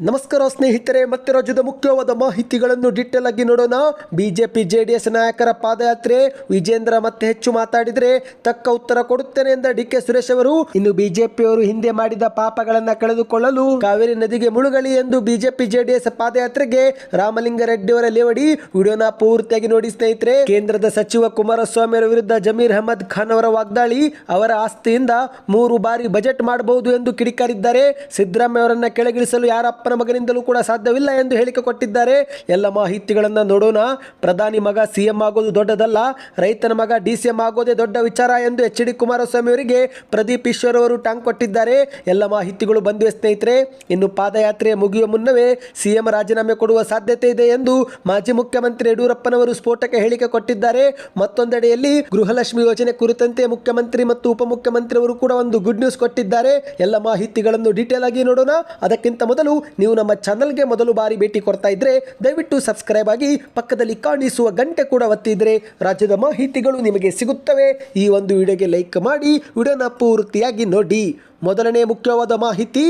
ನಮಸ್ಕಾರ ಸ್ನೇಹಿತರೆ, ಮತ್ತೆ ರಾಜ್ಯದ ಮುಖ್ಯವಾದ ಮಾಹಿತಿಗಳನ್ನು ಡಿಟೇಲ್ ಆಗಿ ನೋಡೋಣ. ಬಿಜೆಪಿ, ಜೆಡಿಎಸ್ ನಾಯಕರ ಪಾದಯಾತ್ರೆ. ವಿಜೇಂದ್ರ ಮತ್ತೆ ಹೆಚ್ಚು ಮಾತಾಡಿದ್ರೆ ತಕ್ಕ ಉತ್ತರ ಕೊಡುತ್ತೇನೆ ಎಂದ ಡಿ ಕೆ ಸುರೇಶ್ ಅವರು. ಇನ್ನು ಬಿಜೆಪಿಯವರು ಹಿಂದೆ ಮಾಡಿದ ಪಾಪಗಳನ್ನ ಕಳೆದುಕೊಳ್ಳಲು ಕಾವೇರಿ ನದಿಗೆ ಮುಳುಗಲಿ ಎಂದು ಬಿಜೆಪಿ, ಜೆಡಿಎಸ್ ಪಾದಯಾತ್ರೆಗೆ ರಾಮಲಿಂಗಾರೆಡ್ಡಿ ಅವರ ಲೇವಡಿ. ವಿಡಿಯೋನ ಪೂರ್ತಿಯಾಗಿ ನೋಡಿ ಸ್ನೇಹಿತರೆ. ಕೇಂದ್ರದ ಸಚಿವ ಕುಮಾರಸ್ವಾಮಿ ಅವರ ವಿರುದ್ಧ ಜಮೀರ್ ಅಹಮದ್ ಖಾನ್ ಅವರ ವಾಗ್ದಾಳಿ. ಅವರ ಆಸ್ತಿಯಿಂದ ಮೂರು ಬಾರಿ ಬಜೆಟ್ ಮಾಡಬಹುದು ಎಂದು ಕಿಡಿಕಾರಿದ್ದಾರೆ. ಸಿದ್ದರಾಮಯ್ಯ ಅವರನ್ನ ಕೆಳಗಿಳಿಸಲು ಯಾರಪ್ಪನ ಮಗನಿಂದಲೂ ಕೂಡ ಸಾಧ್ಯವಿಲ್ಲ ಎಂದು ಹೇಳಿಕೆ ಕೊಟ್ಟಿದ್ದಾರೆ. ಎಲ್ಲ ಮಾಹಿತಿಗಳನ್ನು ನೋಡೋಣ. ಪ್ರಧಾನಿ ಮಗ ಸಿಎಂ ಆಗೋದು ದೊಡ್ಡದಲ್ಲ, ರೈತನ ಮಗ ಡಿ ಸಿ ಎಂ ಆಗೋದೇ ದೊಡ್ಡ ವಿಚಾರ ಎಂದು ಎಚ್ ಡಿ ಕುಮಾರಸ್ವಾಮಿ ಅವರಿಗೆ ಪ್ರದೀಪ್ ಈಶ್ವರ್ ಅವರು ಟಾಂಗ್ ಕೊಟ್ಟಿದ್ದಾರೆ. ಎಲ್ಲ ಮಾಹಿತಿಗಳು ಬಂದಿವೆ ಸ್ನೇಹಿತರೆ. ಇನ್ನು ಪಾದಯಾತ್ರೆ ಮುಗಿಯುವ ಮುನ್ನವೇ ಸಿಎಂ ರಾಜೀನಾಮೆ ಕೊಡುವ ಸಾಧ್ಯತೆ ಇದೆ ಎಂದು ಮಾಜಿ ಮುಖ್ಯಮಂತ್ರಿ ಯಡಿಯೂರಪ್ಪನವರು ಸ್ಫೋಟಕ ಹೇಳಿಕೆ ಕೊಟ್ಟಿದ್ದಾರೆ. ಮತ್ತೊಂದೆಡೆಯಲ್ಲಿ ಗೃಹಲಕ್ಷ್ಮಿ ಯೋಜನೆ ಕುರಿತಂತೆ ಮುಖ್ಯಮಂತ್ರಿ ಮತ್ತು ಉಪಮುಖ್ಯಮಂತ್ರಿಯವರು ಕೂಡ ಒಂದು ಗುಡ್ ನ್ಯೂಸ್ ಕೊಟ್ಟಿದ್ದಾರೆ. ಎಲ್ಲ ಮಾಹಿತಿಗಳನ್ನು ಡೀಟೇಲ್ ಆಗಿ ನೋಡೋಣ. ಅದಕ್ಕಿಂತ ಮೊದಲು ನೀವು ನಮ್ಮ ಚಾನಲ್ಗೆ ಮೊದಲು ಬಾರಿ ಭೇಟಿ ಕೊಡ್ತಾ ಇದ್ರೆ ದಯವಿಟ್ಟು ಸಬ್ಸ್ಕ್ರೈಬ್ ಆಗಿ ಪಕ್ಕದಲ್ಲಿ ಕಾಣಿಸುವ ಗಂಟೆ ಕೂಡ ಒತ್ತಿದ್ರೆ ರಾಜ್ಯದ ಮಾಹಿತಿಗಳು ನಿಮಗೆ ಸಿಗುತ್ತವೆ. ಈ ಒಂದು ವಿಡಿಯೋಗೆ ಲೈಕ್ ಮಾಡಿ. ವಿಡಿಯೋನ ಪೂರ್ತಿಯಾಗಿ ನೋಡಿ. ಮೊದಲನೇ ಮುಖ್ಯವಾದ ಮಾಹಿತಿ,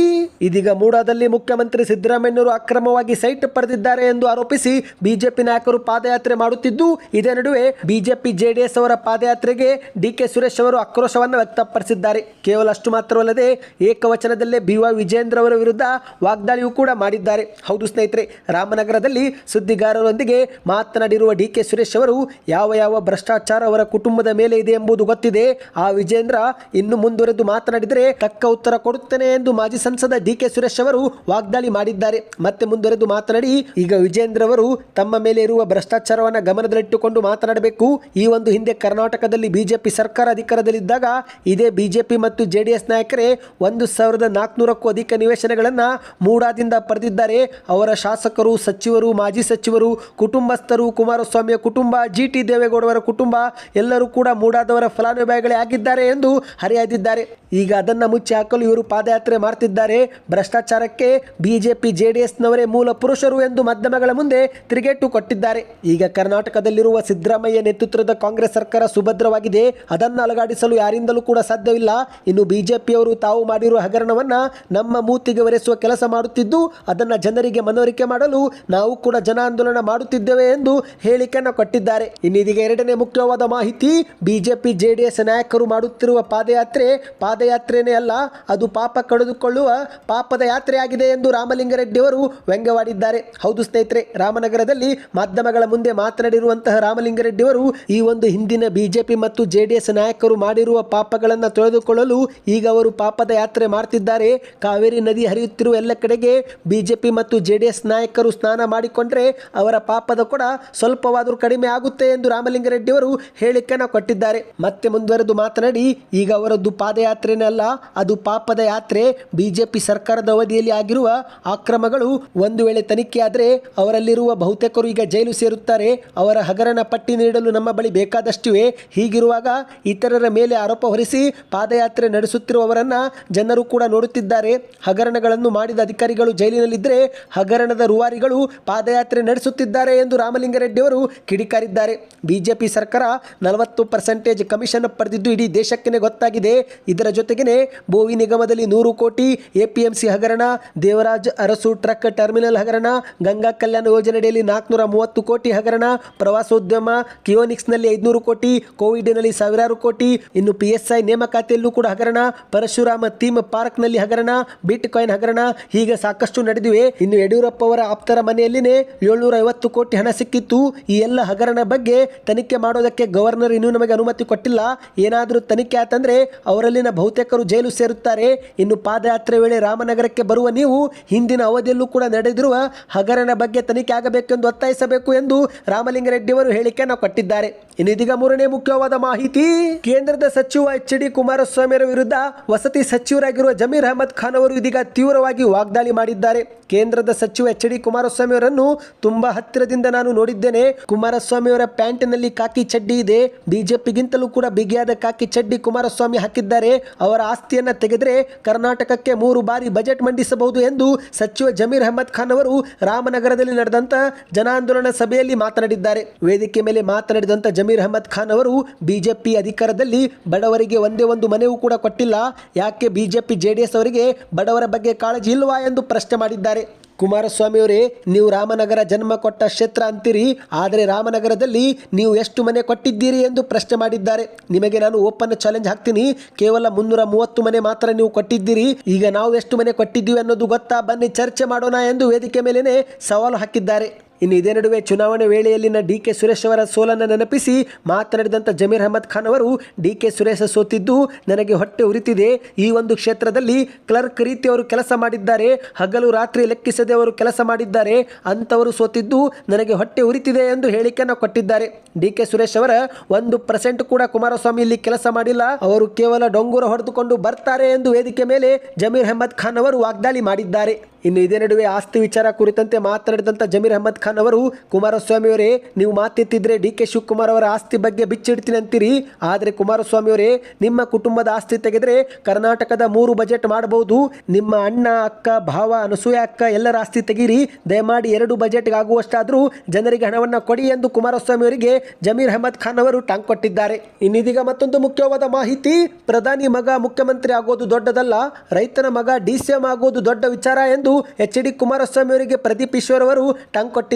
ಇದೀಗ ಮೂಡಾದಲ್ಲಿ ಮುಖ್ಯಮಂತ್ರಿ ಸಿದ್ದರಾಮಯ್ಯನವರು ಅಕ್ರಮವಾಗಿ ಸೈಟ್ ಪಡೆದಿದ್ದಾರೆ ಎಂದು ಆರೋಪಿಸಿ ಬಿಜೆಪಿ ನಾಯಕರು ಪಾದಯಾತ್ರೆ ಮಾಡುತ್ತಿದ್ದು, ಇದೇ ನಡುವೆ ಬಿಜೆಪಿ ಜೆಡಿಎಸ್ ಅವರ ಪಾದಯಾತ್ರೆಗೆ ಡಿ ಕೆ ಸುರೇಶ್ ಅವರು ಆಕ್ರೋಶವನ್ನು ವ್ಯಕ್ತಪಡಿಸಿದ್ದಾರೆ. ಕೇವಲ ಅಷ್ಟು ಮಾತ್ರವಲ್ಲದೆ ಏಕವಚನದಲ್ಲೇ ಬಿ ವೈ ವಿಜೇಂದ್ರ ಅವರ ವಿರುದ್ಧ ವಾಗ್ದಾಳಿಯೂ ಕೂಡ ಮಾಡಿದ್ದಾರೆ. ಹೌದು ಸ್ನೇಹಿತರೆ, ರಾಮನಗರದಲ್ಲಿ ಸುದ್ದಿಗಾರರೊಂದಿಗೆ ಮಾತನಾಡಿರುವ ಡಿ ಕೆ ಸುರೇಶ್ ಅವರು, ಯಾವ ಯಾವ ಭ್ರಷ್ಟಾಚಾರ ಅವರ ಕುಟುಂಬದ ಮೇಲೆ ಇದೆ ಎಂಬುದು ಗೊತ್ತಿದೆ. ಆ ವಿಜೇಂದ್ರ ಇನ್ನು ಮುಂದುವರೆದು ಮಾತನಾಡಿದರೆ ತಕ್ಕ ಉತ್ತರ ಕೊಡುತ್ತೇನೆ ಎಂದು ಮಾಜಿ ಸಂಸದ ಡಿ ಕೆ ಸುರೇಶ್ ಅವರು ವಾಗ್ದಾಳಿ ಮಾಡಿದ್ದಾರೆ. ಮತ್ತೆ ಮುಂದುವರೆದು ಮಾತನಾಡಿ, ಈಗ ವಿಜೇಂದ್ರ ಅವರು ತಮ್ಮ ಮೇಲೆ ಇರುವ ಭ್ರಷ್ಟಾಚಾರವನ್ನು ಗಮನದಲ್ಲಿಟ್ಟುಕೊಂಡು ಮಾತನಾಡಬೇಕು. ಈ ಒಂದು ಹಿಂದೆ ಕರ್ನಾಟಕದಲ್ಲಿ ಬಿಜೆಪಿ ಸರ್ಕಾರ ಅಧಿಕಾರದಲ್ಲಿದ್ದಾಗ ಇದೇ ಬಿಜೆಪಿ ಮತ್ತು ಜೆಡಿಎಸ್ ನಾಯಕರೇ ಒಂದು ಸಾವಿರದ ನಾಲ್ಕುನೂರಕ್ಕೂ ಅಧಿಕ ನಿವೇಶನಗಳನ್ನು ಮೂಡಾದಿಂದ ಪಡೆದಿದ್ದಾರೆ. ಅವರ ಶಾಸಕರು, ಸಚಿವರು, ಮಾಜಿ ಸಚಿವರು, ಕುಟುಂಬಸ್ಥರು, ಕುಮಾರಸ್ವಾಮಿಯ ಕುಟುಂಬ, ಜಿ ಟಿ ದೇವೇಗೌಡವರ ಕುಟುಂಬ ಎಲ್ಲರೂ ಕೂಡ ಮೂಡಾದವರ ಫಲಾನುಭವಿಗಳೇ ಆಗಿದ್ದಾರೆ ಎಂದು ಹರಿಯಾದಿದ್ದಾರೆ ಈಗ ಅದನ್ನ ಮುಚ್ಚಿ ಹಾಕಲು ಇವರು ಪಾದಯಾತ್ರೆ ಮಾಡ್ತಿದ್ದಾರೆ. ಭ್ರಷ್ಟಾಚಾರಕ್ಕೆ ಬಿಜೆಪಿ, ಜೆಡಿಎಸ್ನವರೇ ಮೂಲ ಪುರುಷರು ಎಂದು ಮಾಧ್ಯಮಗಳ ಮುಂದೆ ತಿರುಗೇಟು ಕೊಟ್ಟಿದ್ದಾರೆ. ಈಗ ಕರ್ನಾಟಕದಲ್ಲಿರುವ ಸಿದ್ದರಾಮಯ್ಯ ನೇತೃತ್ವದ ಕಾಂಗ್ರೆಸ್ ಸರ್ಕಾರ ಸುಭದ್ರವಾಗಿದೆ. ಅದನ್ನು ಅಲಗಾಡಿಸಲು ಯಾರಿಂದಲೂ ಕೂಡ ಸಾಧ್ಯವಿಲ್ಲ. ಇನ್ನು ಬಿಜೆಪಿಯವರು ತಾವು ಮಾಡಿರುವ ಹಗರಣವನ್ನ ನಮ್ಮ ಮೂತಿಗೆ ಒರೆಸುವ ಕೆಲಸ ಮಾಡುತ್ತಿದ್ದು, ಅದನ್ನ ಜನರಿಗೆ ಮನವರಿಕೆ ಮಾಡಲು ನಾವು ಕೂಡ ಜನ ಆಂದೋಲನ ಮಾಡುತ್ತಿದ್ದೇವೆ ಎಂದು ಹೇಳಿಕೆಯನ್ನು ಕೊಟ್ಟಿದ್ದಾರೆ. ಇನ್ನಿದೀಗ ಎರಡನೇ ಮುಖ್ಯವಾದ ಮಾಹಿತಿ, ಬಿಜೆಪಿ, ಜೆಡಿಎಸ್ ನಾಯಕರು ಮಾಡುತ್ತಿರುವ ಪಾದಯಾತ್ರೆ, ಪಾದಯಾತ್ರೆನೇ ಅಲ್ಲ ಅದು ಪಾಪ ಕಳೆದುಕೊಳ್ಳುವ ಪಾಪದ ಯಾತ್ರೆಯಾಗಿದೆ ಎಂದು ರಾಮಲಿಂಗರೆಡ್ಡಿಯವರು ವ್ಯಂಗ್ಯವಾಡಿದ್ದಾರೆ. ಹೌದು ಸ್ನೇಹಿತರೆ, ರಾಮನಗರದಲ್ಲಿ ಮಾಧ್ಯಮಗಳ ಮುಂದೆ ಮಾತನಾಡಿರುವಂತಹ ರಾಮಲಿಂಗರೆಡ್ಡಿಯವರು ಈ ಒಂದು ಹಿಂದಿನ ಬಿಜೆಪಿ ಮತ್ತು ಜೆಡಿಎಸ್ ನಾಯಕರು ಮಾಡಿರುವ ಪಾಪಗಳನ್ನು ತೊಳೆದುಕೊಳ್ಳಲು ಈಗ ಅವರು ಪಾಪದ ಯಾತ್ರೆ ಮಾಡ್ತಿದ್ದಾರೆ. ಕಾವೇರಿ ನದಿ ಹರಿಯುತ್ತಿರುವ ಎಲ್ಲ ಕಡೆಗೆ ಬಿಜೆಪಿ ಮತ್ತು ಜೆಡಿಎಸ್ ನಾಯಕರು ಸ್ನಾನ ಮಾಡಿಕೊಂಡ್ರೆ ಅವರ ಪಾಪದ ಕೂಡ ಸ್ವಲ್ಪವಾದರೂ ಕಡಿಮೆ ಆಗುತ್ತೆ ಎಂದು ರಾಮಲಿಂಗರೆಡ್ಡಿಯವರು ಹೇಳಿಕೆಯನ್ನು ಕೊಟ್ಟಿದ್ದಾರೆ. ಮತ್ತೆ ಮುಂದುವರೆದು ಮಾತನಾಡಿ, ಈಗ ಅವರದ್ದು ಪಾದಯಾತ್ರೆನೇ ಅಲ್ಲ ಅದು ಪಾಪದ ಯಾತ್ರೆ ಬಿಜೆಪಿ ಸರ್ಕಾರದ ಅವಧಿಯಲ್ಲಿ ಆಗಿರುವ ಅಕ್ರಮಗಳು ಒಂದು ವೇಳೆ ತನಿಖೆಯಾದರೆ ಅವರಲ್ಲಿರುವ ಬಹುತೇಕರು ಈಗ ಜೈಲು ಸೇರುತ್ತಾರೆ. ಅವರ ಹಗರಣ ಪಟ್ಟಿ ನೀಡಲು ನಮ್ಮ ಬಳಿ ಬೇಕಾದಷ್ಟಿವೆ. ಹೀಗಿರುವಾಗ ಇತರರ ಮೇಲೆ ಆರೋಪ ಹೊರಿಸಿ ಪಾದಯಾತ್ರೆ ನಡೆಸುತ್ತಿರುವವರನ್ನ ಜನರು ಕೂಡ ನೋಡುತ್ತಿದ್ದಾರೆ. ಹಗರಣಗಳನ್ನು ಮಾಡಿದ ಅಧಿಕಾರಿಗಳು ಜೈಲಿನಲ್ಲಿದ್ದರೆ ಹಗರಣದ ರೂವಾರಿಗಳು ಪಾದಯಾತ್ರೆ ನಡೆಸುತ್ತಿದ್ದಾರೆ ಎಂದು ರಾಮಲಿಂಗರೆಡ್ಡಿ ಅವರು ಕಿಡಿಕಾರಿದ್ದಾರೆ. ಬಿಜೆಪಿ ಸರ್ಕಾರ ನಲವತ್ತು ಪರ್ಸೆಂಟೇಜ್ ಕಮಿಷನ್ ಪಡೆದಿದ್ದು ಇಡೀ ದೇಶಕ್ಕೆ ಗೊತ್ತಾಗಿದೆ. ಇದರ ಜೊತೆಗೇನೆ ಬೋವಿ ನಿಗಮದಲ್ಲಿ ನೂರು ಕೋಟಿ ಎಪಿಎಂಸಿ ಹಗರಣ, ದೇವರಾಜ್ ಅರಸು ಟ್ರಕ್ ಟರ್ಮಿನಲ್ ಹಗರಣ, ಗಂಗಾ ಕಲ್ಯಾಣ ಯೋಜನೆಯಡಿಯಲ್ಲಿ ನಾಲ್ಕುನೂರ ಮೂವತ್ತು ಕೋಟಿ ಹಗರಣ, ಪ್ರವಾಸೋದ್ಯಮ ಕಿಯೋನಿಕ್ಸ್ನಲ್ಲಿ ಐದುನೂರು ಕೋಟಿ, ಕೋವಿಡ್ನಲ್ಲಿ ಸಾವಿರಾರು ಕೋಟಿ, ಇನ್ನು ಪಿಎಸ್ಐ ನೇಮಕಾತಿಯಲ್ಲೂ ಕೂಡ ಹಗರಣ, ಪರಶುರಾಮ ಥೀಮ್ ಪಾರ್ಕ್ನಲ್ಲಿ ಹಗರಣ ಬಿಟ್ ಕಾಯಿನ್ ಹಗರಣ, ಹೀಗೆ ಸಾಕಷ್ಟು ನಡೆದಿವೆ. ಇನ್ನು ಯಡಿಯೂರಪ್ಪ ಅವರ ಆಪ್ತರ ಮನೆಯಲ್ಲಿನೇ ಏಳ್ನೂರ ಐವತ್ತು ಕೋಟಿ ಹಣ ಸಿಕ್ಕಿತ್ತು. ಈ ಎಲ್ಲ ಹಗರಣ ಬಗ್ಗೆ ತನಿಖೆ ಮಾಡೋದಕ್ಕೆ ಗವರ್ನರ್ ಇನ್ನೂ ನಮಗೆ ಅನುಮತಿ ಕೊಟ್ಟಿಲ್ಲ. ಏನಾದರೂ ತನಿಖೆ ಆತಂದ್ರೆ ಅವರಲ್ಲಿನ ಬಹುತೇಕರು ಜೈಲು ಸೇರುತ್ತಾರೆ ಇನ್ನು ಪಾದಯಾತ್ರೆ ವೇಳೆ ರಾಮನಗರಕ್ಕೆ ಬರುವ ನೀವು ಹಿಂದಿನ ಅವಧಿಯಲ್ಲೂ ಕೂಡ ನಡೆದಿರುವ ಹಗರಣ ಬಗ್ಗೆ ತನಿಖೆ ಆಗಬೇಕೆಂದು ಒತ್ತಾಯಿಸಬೇಕು ಎಂದು ರಾಮಲಿಂಗಾರೆಡ್ಡಿ ಅವರು ಹೇಳಿಕೆಯನ್ನು ಕೊಟ್ಟಿದ್ದಾರೆ. ಇನ್ನು ಇದೀಗ ಮೂರನೇ ಮುಖ್ಯವಾದ ಮಾಹಿತಿ, ಕೇಂದ್ರದ ಸಚಿವ ಎಚ್ ಡಿ ಕುಮಾರಸ್ವಾಮಿ ಅವರ ವಿರುದ್ಧ ವಸತಿ ಸಚಿವರಾಗಿರುವ ಜಮೀರ್ ಅಹಮದ್ ಖಾನ್ ಅವರು ಇದೀಗ ತೀವ್ರವಾಗಿ ವಾಗ್ದಾಳಿ ಮಾಡಿದ್ದಾರೆ. ಕೇಂದ್ರದ ಸಚಿವ ಎಚ್ ಡಿ ಕುಮಾರಸ್ವಾಮಿ ಅವರನ್ನು ತುಂಬಾ ಹತ್ತಿರದಿಂದ ನಾನು ನೋಡಿದ್ದೇನೆ. ಕುಮಾರಸ್ವಾಮಿ ಅವರ ಪ್ಯಾಂಟಿನಲ್ಲಿ ಕಾಕಿ ಚಡ್ಡಿ ಇದೆ. ಬಿಜೆಪಿಗಿಂತಲೂ ಕೂಡ ಬಿಗಿಯಾದ ಕಾಕಿ ಚಡ್ಡಿ ಕುಮಾರಸ್ವಾಮಿ ಹಾಕಿದ್ದಾರೆ. ಅವರ ಆಸ್ತಿಯನ್ನ ತೆಗೆದರೆ ಕರ್ನಾಟಕಕ್ಕೆ ಮೂರು ಬಾರಿ ಬಜೆಟ್ ಮಂಡಿಸಬಹುದು ಎಂದು ಸಚಿವ ಜಮೀರ್ ಅಹಮದ್ ಖಾನ್ ಅವರು ರಾಮನಗರದಲ್ಲಿ ನಡೆದಂತ ಜನಾಂದೋಲನ ಸಭೆಯಲ್ಲಿ ಮಾತನಾಡಿದ್ದಾರೆ. ವೇದಿಕೆ ಮೇಲೆ ಮಾತನಾಡಿದಂತ ಜಮೀರ್ ಅಹಮದ್ ಖಾನ್ ಅವರು, ಬಿಜೆಪಿ ಅಧಿಕಾರದಲ್ಲಿ ಬಡವರಿಗೆ ಒಂದೇ ಒಂದು ಮನೆಯೂ ಕೂಡ ಕೊಟ್ಟಿಲ್ಲ. ಯಾಕೆ ಬಿಜೆಪಿ ಜೆಡಿಎಸ್ ಅವರಿಗೆ ಬಡವರ ಬಗ್ಗೆ ಕಾಳಜಿ ಇಲ್ವಾ ಎಂದು ಪ್ರಶ್ನೆ ಮಾಡಿದ್ದಾರೆ. ಕುಮಾರಸ್ವಾಮಿ ಅವರೇ ನೀವು ರಾಮನಗರ ಜನ್ಮ ಕೊಟ್ಟ ಕ್ಷೇತ್ರ ಅಂತೀರಿ, ಆದರೆ ರಾಮನಗರದಲ್ಲಿ ನೀವು ಎಷ್ಟು ಮನೆ ಕೊಟ್ಟಿದ್ದೀರಿ ಎಂದು ಪ್ರಶ್ನೆ ಮಾಡಿದ್ದಾರೆ. ನಿಮಗೆ ನಾನು ಓಪನ್ ಚಾಲೆಂಜ್ ಹಾಕ್ತೀನಿ, ಕೇವಲ ಮುನ್ನೂರ ಮೂವತ್ತು ಮನೆ ಮಾತ್ರ ನೀವು ಕೊಟ್ಟಿದ್ದೀರಿ. ಈಗ ನಾವು ಎಷ್ಟು ಮನೆ ಕೊಟ್ಟಿದ್ದೀವಿ ಅನ್ನೋದು ಗೊತ್ತಾ? ಬನ್ನಿ, ಚರ್ಚೆ ಮಾಡೋಣ ಎಂದು ವೇದಿಕೆ ಮೇಲೇನೆ ಸವಾಲು ಹಾಕಿದ್ದಾರೆ. ಇನ್ನು ಇದೇ ನಡುವೆ ಚುನಾವಣೆ ವೇಳೆಯಲ್ಲಿನ ಡಿ ಕೆ ಸುರೇಶ್ ಅವರ ಸೋಲನ್ನು ನೆನಪಿಸಿ ಮಾತನಾಡಿದಂಥ ಜಮೀರ್ ಅಹಮದ್ ಖಾನ್ ಅವರು, ಡಿ ಕೆ ಸುರೇಶ್ ಸೋತಿದ್ದು ನನಗೆ ಹೊಟ್ಟೆ ಉರಿತಿದೆ. ಈ ಒಂದು ಕ್ಷೇತ್ರದಲ್ಲಿ ಕ್ಲರ್ಕ್ ರೀತಿ ಅವರು ಕೆಲಸ ಮಾಡಿದ್ದಾರೆ. ಹಗಲು ರಾತ್ರಿ ಲೆಕ್ಕಿಸದೆ ಅವರು ಕೆಲಸ ಮಾಡಿದ್ದಾರೆ. ಅಂಥವರು ಸೋತಿದ್ದು ನನಗೆ ಹೊಟ್ಟೆ ಉರಿತಿದೆ ಎಂದು ಹೇಳಿಕೆಯನ್ನು ಕೊಟ್ಟಿದ್ದಾರೆ. ಡಿ ಕೆ ಸುರೇಶ್ ಅವರ ಒಂದು ಪರ್ಸೆಂಟ್ ಕೂಡ ಕುಮಾರಸ್ವಾಮಿ ಇಲ್ಲಿ ಕೆಲಸ ಮಾಡಿಲ್ಲ. ಅವರು ಕೇವಲ ಡೊಂಗೂರ ಹೊಡೆದುಕೊಂಡು ಬರ್ತಾರೆ ಎಂದು ವೇದಿಕೆ ಮೇಲೆ ಜಮೀರ್ ಅಹಮದ್ ಖಾನ್ ಅವರು ವಾಗ್ದಾಳಿ ಮಾಡಿದ್ದಾರೆ. ಇನ್ನು ಇದೇ ನಡುವೆ ಆಸ್ತಿ ವಿಚಾರ ಕುರಿತಂತೆ ಮಾತನಾಡಿದಂಥ ಜಮೀರ್ ಅಹಮದ್ ಖಾನ್ ಅವರು, ಕುಮಾರಸ್ವಾಮಿ ಅವರೇ, ನೀವು ಮಾತೆತ್ತಿದ್ರೆ ಡಿ ಕೆ ಶಿವಕುಮಾರ್ ಅವರ ಆಸ್ತಿ ಬಗ್ಗೆ ಬಿಚ್ಚಿಡ್ತೀನಿ ಅಂತೀರಿ. ಆದರೆ ಕುಮಾರಸ್ವಾಮಿ ಅವರೇ, ನಿಮ್ಮ ಕುಟುಂಬದ ಆಸ್ತಿ ತೆಗೆದ್ರೆ ಕರ್ನಾಟಕದ ಮೂರು ಬಜೆಟ್ ಮಾಡಬಹುದು ನಿಮ್ಮ ಅಣ್ಣ, ಅಕ್ಕ, ಭಾವ, ಅನಸೂಯ, ಅಕ್ಕ ಎಲ್ಲರ ಆಸ್ತಿ ತೆಗೀರಿ. ದಯಮಾಡಿ ಎರಡು ಬಜೆಟ್ಗೆ ಆಗುವಷ್ಟಾದರೂ ಜನರಿಗೆ ಹಣವನ್ನು ಕೊಡಿ ಎಂದು ಕುಮಾರಸ್ವಾಮಿ ಅವರಿಗೆ ಜಮೀರ್ ಅಹಮದ್ ಖಾನ್ ಅವರು ಟಾಂಗ್ ಕೊಟ್ಟಿದ್ದಾರೆ. ಇನ್ನಿದೀಗ ಮತ್ತೊಂದು ಮುಖ್ಯವಾದ ಮಾಹಿತಿ. ಪ್ರಧಾನಿ ಮಗ ಮುಖ್ಯಮಂತ್ರಿ ಆಗೋದು ದೊಡ್ಡದಲ್ಲ, ರೈತನ ಮಗ ಡಿ ಸಿ ಎಂ ಆಗೋದು ದೊಡ್ಡ ವಿಚಾರ ಎಂದು ಎಚ್ ಡಿ ಕುಮಾರಸ್ವಾಮಿ ಅವರಿಗೆ ಪ್ರದೀಪ್ ಈಶ್ವರ್ ಅವರು ಟಾಂಗ್ ಕೊಟ್ಟಿದ್ದಾರೆ.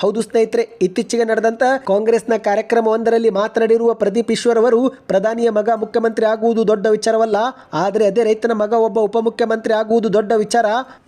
ಹೌದು ಸ್ನೇಹಿತರೆ, ಇತ್ತೀಚೆಗೆ ನಡೆದಂತ ಕಾಂಗ್ರೆಸ್ನ ಕಾರ್ಯಕ್ರಮವೊಂದರಲ್ಲಿ ಮಾತನಾಡಿರುವ ಪ್ರದೀಪ್ ಈಶ್ವರ್ ಅವರು ಪ್ರಧಾನಿಯ ಮಗ ಮುಖ್ಯಮಂತ್ರಿ ಆಗುವುದು ದೊಡ್ಡ ವಿಚಾರವಲ್ಲ, ಆದರೆ ಅದೇ ರೈತನ ಮಗ ಒಬ್ಬ ಉಪಮುಖ್ಯಮಂತ್ರಿ ಆಗುವುದು ದೊಡ್ಡ ವಿಚಾರ.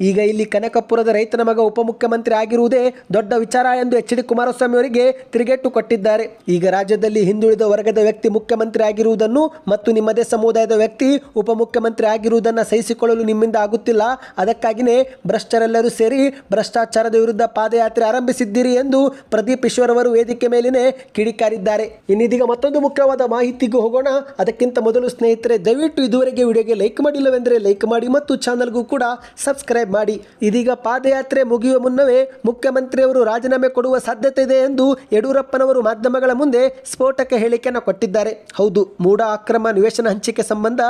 ಈಗ ಇಲ್ಲಿ ಕನಕಪುರದ ರೈತನ ಮಗ ಉಪಮುಖ್ಯಮಂತ್ರಿ ಆಗಿರುವುದೇ ದೊಡ್ಡ ವಿಚಾರ ಎಂದು ಎಚ್ ಡಿ ಕುಮಾರಸ್ವಾಮಿ ಅವರಿಗೆ ತಿರುಗೇಟು ಕೊಟ್ಟಿದ್ದಾರೆ. ಈಗ ರಾಜ್ಯದಲ್ಲಿ ಹಿಂದುಳಿದ ವರ್ಗದ ವ್ಯಕ್ತಿ ಮುಖ್ಯಮಂತ್ರಿ ಆಗಿರುವುದನ್ನು ಮತ್ತು ನಿಮ್ಮದೇ ಸಮುದಾಯದ ವ್ಯಕ್ತಿ ಉಪಮುಖ್ಯಮಂತ್ರಿ ಆಗಿರುವುದನ್ನು ಸಹಿಸಿಕೊಳ್ಳಲು ನಿಮ್ಮಿಂದ ಆಗುತ್ತಿಲ್ಲ. ಅದಕ್ಕಾಗಿಯೇ ಭ್ರಷ್ಟರೆಲ್ಲರೂ ಸೇರಿ ಭ್ರಷ್ಟಾಚಾರದ ವಿರುದ್ಧ ಪಾದಯಾತ್ರೆ ಆರಂಭಿಸಿದ್ದೀರಿ ಎಂದು ಪ್ರದೀಪ್ ಈಶ್ವರ್ ಅವರು ವೇದಿಕೆ ಮೇಲಿನೇ ಕಿಡಿಕಾರಿದ್ದಾರೆ. ಇನ್ನಿದೀಗ ಮತ್ತೊಂದು ಮುಖ್ಯವಾದ ಮಾಹಿತಿಗೂ ಹೋಗೋಣ. ಅದಕ್ಕಿಂತ ಮೊದಲು ಸ್ನೇಹಿತರೆ, ದಯವಿಟ್ಟು ಇದುವರೆಗೆ ವಿಡಿಯೋಗೆ ಲೈಕ್ ಮಾಡಿಲ್ಲವೆಂದರೆ ಲೈಕ್ ಮಾಡಿ ಮತ್ತು ಚಾನಲ್ಗೂ ಕೂಡ ಸಬ್ಸ್ಕ್ರೈಬ್ ಮಾಡಿ. ಇದೀಗ ಪಾದಯಾತ್ರೆ ಮುಗಿಯುವ ಮುನ್ನವೇ ಮುಖ್ಯಮಂತ್ರಿಯವರು ರಾಜೀನಾಮೆ ಕೊಡುವ ಸಾಧ್ಯತೆ ಇದೆ ಎಂದು ಯಡಿಯೂರಪ್ಪನವರು ಮಾಧ್ಯಮಗಳ ಮುಂದೆ ಸ್ಫೋಟಕ ಹೇಳಿಕೆಯನ್ನು ಕೊಟ್ಟಿದ್ದಾರೆ. ಹೌದು ಮೂಡ ಅಕ್ರಮ ನಿವೇಶನ ಹಂಚಿಕೆ ಸಂಬಂಧ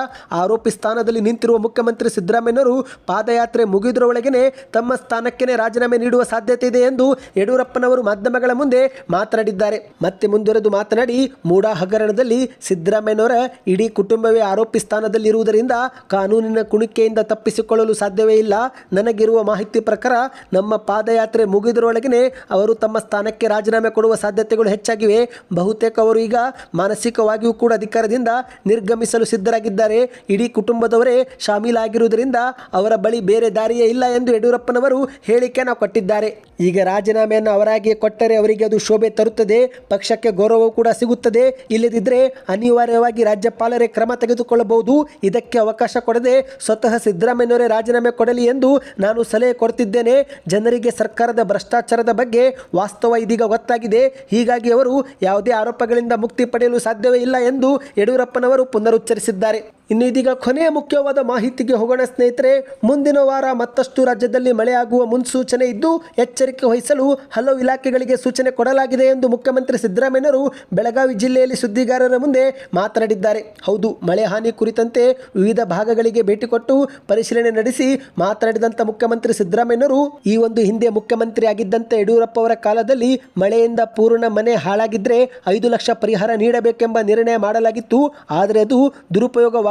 ಆರೋಪಿ ಸ್ಥಾನದಲ್ಲಿ ನಿಂತಿರುವ ಮುಖ್ಯಮಂತ್ರಿ ಸಿದ್ದರಾಮಯ್ಯನವರು ಪಾದಯಾತ್ರೆ ಮುಗಿದರೊಳಗೇನೆ ತಮ್ಮ ಸ್ಥಾನಕ್ಕೇನೆ ರಾಜೀನಾಮೆ ನೀಡುವ ಸಾಧ್ಯತೆ ಇದೆ ಎಂದು ಯಡಿಯೂರಪ್ಪನವರು ಮಾಧ್ಯಮಗಳ ಮುಂದೆ ಮಾತನಾಡಿದ್ದಾರೆ. ಮತ್ತೆ ಮುಂದುವರೆದು ಮಾತನಾಡಿ, ಮೂಡ ಹಗರಣದಲ್ಲಿ ಸಿದ್ದರಾಮಯ್ಯನವರ ಇಡೀ ಕುಟುಂಬವೇ ಆರೋಪಿ ಸ್ಥಾನದಲ್ಲಿರುವುದರಿಂದ ಕಾನೂನಿನ ಕುಣಿಕೆಯಿಂದ ತಪ್ಪಿಸಿಕೊಳ್ಳಲು ಸಾಧ್ಯವೇ ಇಲ್ಲ. ನನಗಿರುವ ಮಾಹಿತಿ ಪ್ರಕಾರ ನಮ್ಮ ಪಾದಯಾತ್ರೆ ಮುಗಿದರೊಳಗನೆ ಅವರು ತಮ್ಮ ಸ್ಥಾನಕ್ಕೆ ರಾಜೀನಾಮೆ ಕೊಡುವ ಸಾಧ್ಯತೆಗಳು ಹೆಚ್ಚಾಗಿವೆ. ಬಹುತೇಕ ಅವರು ಈಗ ಮಾನಸಿಕವಾಗಿಯೂ ಕೂಡ ಅಧಿಕಾರದಿಂದ ನಿರ್ಗಮಿಸಲು ಸಿದ್ಧರಾಗಿದ್ದಾರೆ. ಇಡೀ ಕುಟುಂಬದವರೇ ಶಾಮೀಲಾಗಿರುವುದರಿಂದ ಅವರ ಬಳಿ ಬೇರೆ ದಾರಿಯೇ ಇಲ್ಲ ಎಂದು ಯಡಿಯೂರಪ್ಪನವರು ಹೇಳಿಕೆಯನ್ನು ಕೊಟ್ಟಿದ್ದಾರೆ. ಈಗ ರಾಜೀನಾಮೆಯನ್ನು ಅವರಾಗಿಯೇ ಕೊಟ್ಟರೆ ಅವರಿಗೆ ಅದು ಶೋಭೆ ತರುತ್ತದೆ, ಪಕ್ಷಕ್ಕೆ ಗೌರವ ಕೂಡ ಸಿಗುತ್ತದೆ. ಇಲ್ಲದಿದ್ದರೆ ಅನಿವಾರ್ಯವಾಗಿ ರಾಜ್ಯಪಾಲರೇ ಕ್ರಮ ತೆಗೆದುಕೊಳ್ಳಬಹುದು. ಇದಕ್ಕೆ ಅವಕಾಶ ಕೊಡದೆ ಸ್ವತಃ ಸಿದ್ದರಾಮಯ್ಯನವರೇ ರಾಜೀನಾಮೆ ಕೊಡಲಿ ಎಂದು ನಾನು ಸಲಹೆ ಕೊಡ್ತಿದ್ದೇನೆ. ಜನರಿಗೆ ಸರ್ಕಾರದ ಭ್ರಷ್ಟಾಚಾರದ ಬಗ್ಗೆ ವಾಸ್ತವ ಇದೀಗ ಗೊತ್ತಾಗಿದೆ. ಹೀಗಾಗಿ ಅವರು ಯಾವುದೇ ಆರೋಪಗಳಿಂದ ಮುಕ್ತಿ ಪಡೆಯಲು ಸಾಧ್ಯವೇ ಇಲ್ಲ ಎಂದು ಯಡಿಯೂರಪ್ಪನವರು ಪುನರುಚ್ಚರಿಸಿದ್ದಾರೆ. ಇನ್ನು ಇದೀಗ ಕೊನೆಯ ಮುಖ್ಯವಾದ ಮಾಹಿತಿಗೆ ಹೋಗೋಣ ಸ್ನೇಹಿತರೆ, ಮುಂದಿನ ವಾರ ಮತ್ತಷ್ಟು ರಾಜ್ಯದಲ್ಲಿ ಮಳೆಯಾಗುವ ಮುನ್ಸೂಚನೆ ಇದ್ದು ಎಚ್ಚರಿಕೆ ವಹಿಸಲು ಹಲವು ಇಲಾಖೆಗಳಿಗೆ ಸೂಚನೆ ಕೊಡಲಾಗಿದೆ ಎಂದು ಮುಖ್ಯಮಂತ್ರಿ ಸಿದ್ದರಾಮಯ್ಯರು ಬೆಳಗಾವಿ ಜಿಲ್ಲೆಯಲ್ಲಿ ಸುದ್ದಿಗಾರರ ಮುಂದೆ ಮಾತನಾಡಿದ್ದಾರೆ. ಹೌದು, ಮಳೆ ಹಾನಿ ಕುರಿತಂತೆ ವಿವಿಧ ಭಾಗಗಳಿಗೆ ಭೇಟಿ ಕೊಟ್ಟು ಪರಿಶೀಲನೆ ನಡೆಸಿ ಮಾತನಾಡಿದಂಥ ಮುಖ್ಯಮಂತ್ರಿ ಸಿದ್ದರಾಮಯ್ಯರು ಈ ಒಂದು ಹಿಂದೆ ಮುಖ್ಯಮಂತ್ರಿ ಆಗಿದ್ದಂತೆ ಯಡಿಯೂರಪ್ಪ ಅವರ ಕಾಲದಲ್ಲಿ ಮಳೆಯಿಂದ ಪೂರ್ಣ ಮನೆ ಹಾಳಾಗಿದ್ರೆ ಐದು ಲಕ್ಷ ಪರಿಹಾರ ನೀಡಬೇಕೆಂಬ ನಿರ್ಣಯ ಮಾಡಲಾಗಿತ್ತು. ಆದರೆ ಅದು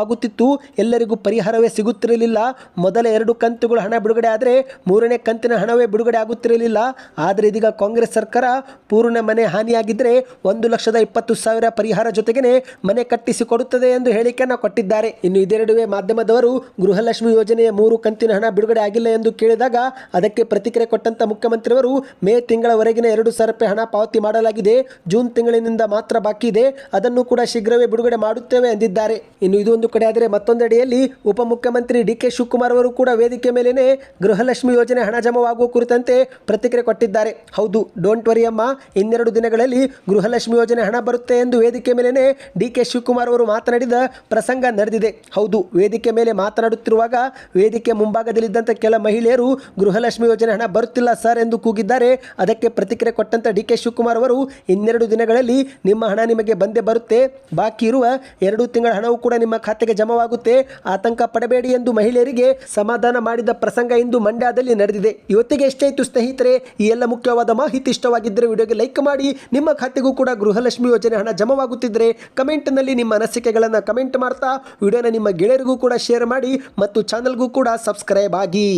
ದುರುಪಯೋಗವಾಗುತ್ತಿತ್ತು ಎಲ್ಲರಿಗೂ ಪರಿಹಾರವೇ ಸಿಗುತ್ತಿರಲಿಲ್ಲ. ಮೊದಲ ಎರಡು ಕಂತುಗಳು ಹಣ ಬಿಡುಗಡೆ ಆದರೆ ಮೂರನೇ ಕಂತಿನ ಹಣವೇ ಬಿಡುಗಡೆ ಆಗುತ್ತಿರಲಿಲ್ಲ. ಆದರೆ ಇದೀಗ ಕಾಂಗ್ರೆಸ್ ಸರ್ಕಾರ ಪೂರ್ಣ ಮನೆ ಹಾನಿಯಾಗಿದ್ದರೆ ಒಂದು ಲಕ್ಷದ ಇಪ್ಪತ್ತು ಸಾವಿರ ಪರಿಹಾರ ಜೊತೆಗೇನೆ ಮನೆ ಕಟ್ಟಿಸಿಕೊಡುತ್ತದೆ ಎಂದು ಹೇಳಿಕೆಯನ್ನು ಕೊಟ್ಟಿದ್ದಾರೆ. ಇನ್ನು ಇದೇ ನಡುವೆ ಮಾಧ್ಯಮದವರು ಗೃಹಲಕ್ಷ್ಮಿ ಯೋಜನೆಯ ಮೂರು ಕಂತಿನ ಹಣ ಬಿಡುಗಡೆ ಆಗಿಲ್ಲ ಎಂದು ಕೇಳಿದಾಗ ಅದಕ್ಕೆ ಪ್ರತಿಕ್ರಿಯೆ ಕೊಟ್ಟಂತ ಮುಖ್ಯಮಂತ್ರಿಯವರು ಮೇ ತಿಂಗಳವರೆಗಿನ ಎರಡು ಸಾವಿರ ರೂಪಾಯಿ ಹಣ ಪಾವತಿ ಮಾಡಲಾಗಿದೆ. ಜೂನ್ ತಿಂಗಳಿನಿಂದ ಮಾತ್ರ ಬಾಕಿ ಇದೆ. ಅದನ್ನು ಕೂಡ ಶೀಘ್ರವೇ ಬಿಡುಗಡೆ ಮಾಡುತ್ತೇವೆ ಎಂದಿದ್ದಾರೆ. ಇನ್ನು ಇದು ಒಂದು ಕಡೆ ಆದರೆ ಮತ್ತೊಂದೆಡೆಯಲ್ಲಿ ಉಪಮುಖ್ಯಮಂತ್ರಿ ಡಿ ಕೆ ಶಿವಕುಮಾರ್ ಅವರು ಕೂಡ ವೇದಿಕೆ ಮೇಲೇನೆ ಗೃಹಲಕ್ಷ್ಮಿ ಯೋಜನೆ ಹಣ ಜಮವಾಗುವ ಕುರಿತಂತೆ ಪ್ರತಿಕ್ರಿಯೆ ಕೊಟ್ಟಿದ್ದಾರೆ. ಹೌದು ಡೋಂಟ್ ವರಿ ಅಮ್ಮ, ಇನ್ನೆರಡು ದಿನಗಳಲ್ಲಿ ಗೃಹಲಕ್ಷ್ಮಿ ಯೋಜನೆ ಹಣ ಬರುತ್ತೆ ಎಂದು ವೇದಿಕೆ ಮೇಲೇನೆ ಡಿ ಕೆ ಶಿವಕುಮಾರ್ ಅವರು ಮಾತನಾಡಿದ ಪ್ರಸಂಗ ನಡೆದಿದೆ. ಹೌದು, ವೇದಿಕೆ ಮೇಲೆ ಮಾತನಾಡುತ್ತಿರುವಾಗ ವೇದಿಕೆ ಮುಂಭಾಗದಲ್ಲಿದ್ದಂಥ ಕೆಲ ಮಹಿಳೆಯರು ಗೃಹಲಕ್ಷ್ಮಿ ಯೋಜನೆ ಹಣ ಬರುತ್ತಿಲ್ಲ ಸರ್ ಎಂದು ಕೂಗಿದ್ದಾರೆ. ಅದಕ್ಕೆ ಪ್ರತಿಕ್ರಿಯೆ ಕೊಟ್ಟಂತ ಡಿ ಕೆ ಶಿವಕುಮಾರ್ ಅವರು ಇನ್ನೆರಡು ದಿನಗಳಲ್ಲಿ ನಿಮ್ಮ ಹಣ ನಿಮಗೆ ಬಂದೇ ಬರುತ್ತೆ. ಬಾಕಿ ಇರುವ ಎರಡು ತಿಂಗಳ ಹಣವು ಕೂಡ ನಿಮ್ಮ ಖಾತೆಗೆ ಜಮಾವಾಗುತ್ತೆ. ಆತಂಕ ಪಡಬೇಡಿ ಎಂದು ಮಹಿಳೆಯರಿಗೆ ಸಮಾಧಾನ ಮಾಡಿದ ಪ್ರಸಂಗ ಇಂದು ಮಂಡ್ಯದಲ್ಲಿ ನಡೆದಿದೆ. ಇವತ್ತಿಗೆ ಎಷ್ಟಾಯಿತು ಸ್ನೇಹಿತರೆ, ಈ ಎಲ್ಲ ಮುಖ್ಯವಾದ ಮಾಹಿತಿ ಇಷ್ಟವಾಗಿದ್ದರೆ ವಿಡಿಯೋಗೆ ಲೈಕ್ ಮಾಡಿ, ನಿಮ್ಮ ಖಾತೆಗೂ ಕೂಡ ಗೃಹಲಕ್ಷ್ಮಿ ಯೋಜನೆ ಹಣ ಜಮವಾಗುತ್ತಿದ್ದರೆ ಕಮೆಂಟ್ನಲ್ಲಿ ನಿಮ್ಮ ಅನಿಸಿಕೆಗಳನ್ನು ಕಮೆಂಟ್ ಮಾಡ್ತಾ, ವಿಡಿಯೋನ ನಿಮ್ಮ ಗೆಳೆಯರಿಗೂ ಕೂಡ ಶೇರ್ ಮಾಡಿ ಮತ್ತು ಚಾನಲ್ಗೂ ಕೂಡ ಸಬ್ಸ್ಕ್ರೈಬ್ ಆಗಿ.